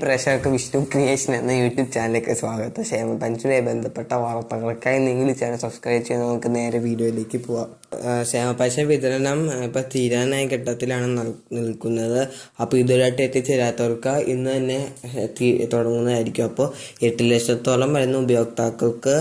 പ്രേക്ഷകർക്ക് വിഷ്ണു ക്രിയേഷൻ എന്ന യൂട്യൂബ് ചാനലിലേക്ക് സ്വാഗതം. ക്ഷേമ പെൻഷനുമായി ബന്ധപ്പെട്ട വാർത്തകൾക്കായി നിങ്ങൾ ചാനൽ സബ്സ്ക്രൈബ് ചെയ്ത് നമുക്ക് നേരെ വീഡിയോയിലേക്ക് പോവാം. ക്ഷേമ പെൻഷൻ വിതരണം ഇപ്പോൾ തീരാനായ ഘട്ടത്തിലാണ് നിൽക്കുന്നത്. അപ്പോൾ ഇതുവരെയായിട്ട് എത്തിച്ചേരാത്തവർക്ക് ഇന്ന് തന്നെ തുടങ്ങുന്നതായിരിക്കും. അപ്പോൾ എട്ട് ലക്ഷത്തോളം വരുന്ന ഉപയോക്താക്കൾക്ക്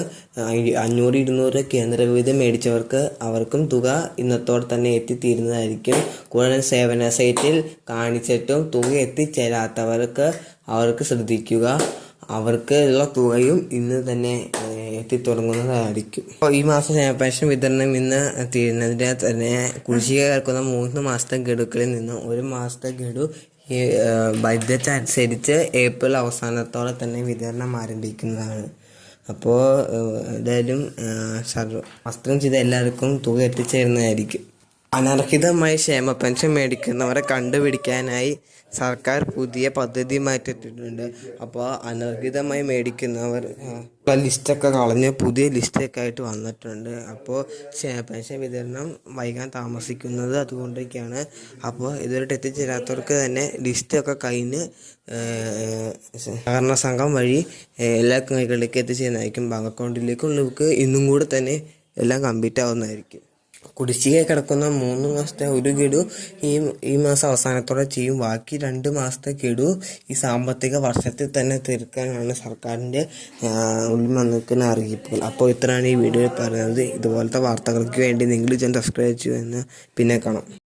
അഞ്ഞൂറ് ഇരുന്നൂറ് കേന്ദ്ര വിവിധം മേടിച്ചവർക്ക് അവർക്കും തുക ഇന്നത്തോടെ തന്നെ എത്തിത്തീരുന്നതായിരിക്കും. കൂടാതെ സേവന സൈറ്റിൽ കാണിച്ചിട്ടും തുക എത്തിച്ചേരാത്തവർക്ക് അവർക്ക് ശ്രദ്ധിക്കുക. അവർക്ക് ഉള്ള തുകയും ഇന്ന് തന്നെ എത്തിത്തുടങ്ങുന്നതായിരിക്കും. ഈ മാസം പെൻഷൻ വിതരണം ഇന്ന് തീരുന്നതിന്റെ തന്നെ കുടിശ്ശിക കേൾക്കുന്ന മൂന്ന് മാസത്തെ ഗഡുക്കളിൽ നിന്ന് ഒരു മാസത്തെ ഗഡു ബഡ്ജറ്റ് അനുസരിച്ച് ഏപ്രിൽ അവസാനത്തോടെ തന്നെ വിതരണം ആരംഭിക്കുന്നതാണ്. അപ്പോൾ എന്തായാലും സർ വസ്ത്രം ചെയ്ത എല്ലാവർക്കും തുക എത്തിച്ചേരുന്നതായിരിക്കും അനർഹിതമായി ക്ഷേമ പെൻഷൻ മേടിക്കുന്നവരെ കണ്ടുപിടിക്കാനായി സർക്കാർ പുതിയ പദ്ധതി മാറ്റിയിട്ടുണ്ട്. അപ്പോൾ അനർഹിതമായി മേടിക്കുന്നവർ ലിസ്റ്റൊക്കെ കളഞ്ഞ് പുതിയ ലിസ്റ്റൊക്കെ ആയിട്ട് വന്നിട്ടുണ്ട്. അപ്പോൾ ക്ഷേമ പെൻഷൻ വിതരണം വൈകാൻ താമസിക്കുന്നത് അതുകൊണ്ടൊക്കെയാണ്. അപ്പോൾ ഇതുവരെ എത്തിച്ചേരാത്തവർക്ക് തന്നെ ലിസ്റ്റൊക്കെ കഴിഞ്ഞ് സഹകരണ സംഘം വഴി എല്ലാ കൈകളിലേക്ക് എത്തിച്ചേരുന്നതായിരിക്കും. ബാങ്ക് അക്കൗണ്ടിലേക്കും നമുക്ക് ഇന്നും കൂടെ തന്നെ എല്ലാം കംപ്ലീറ്റ് ആവുന്നതായിരിക്കും. കുടിശ്ശിക കിടക്കുന്ന മൂന്ന് മാസത്തെ ഒരു ഗഡു ഈ ഈ മാസം അവസാനത്തോടെ ചെയ്യും. ബാക്കി രണ്ട് മാസത്തെ ഗഡു ഈ സാമ്പത്തിക വർഷത്തിൽ തന്നെ തീർക്കാനാണ് സർക്കാരിന്റെ ഉള്ളിൽ വന്നിരിക്കുന്ന അറിയിപ്പുകൾ. അപ്പോൾ ഇത്രയാണ് ഈ വീഡിയോയിൽ പറയുന്നത്. ഇതുപോലത്തെ വാർത്തകൾക്ക് വേണ്ടി നിങ്ങൾ ചെന്ന് സബ്സ്ക്രൈബ് ചെയ്യുമെന്ന് പിന്നെ കാണാം.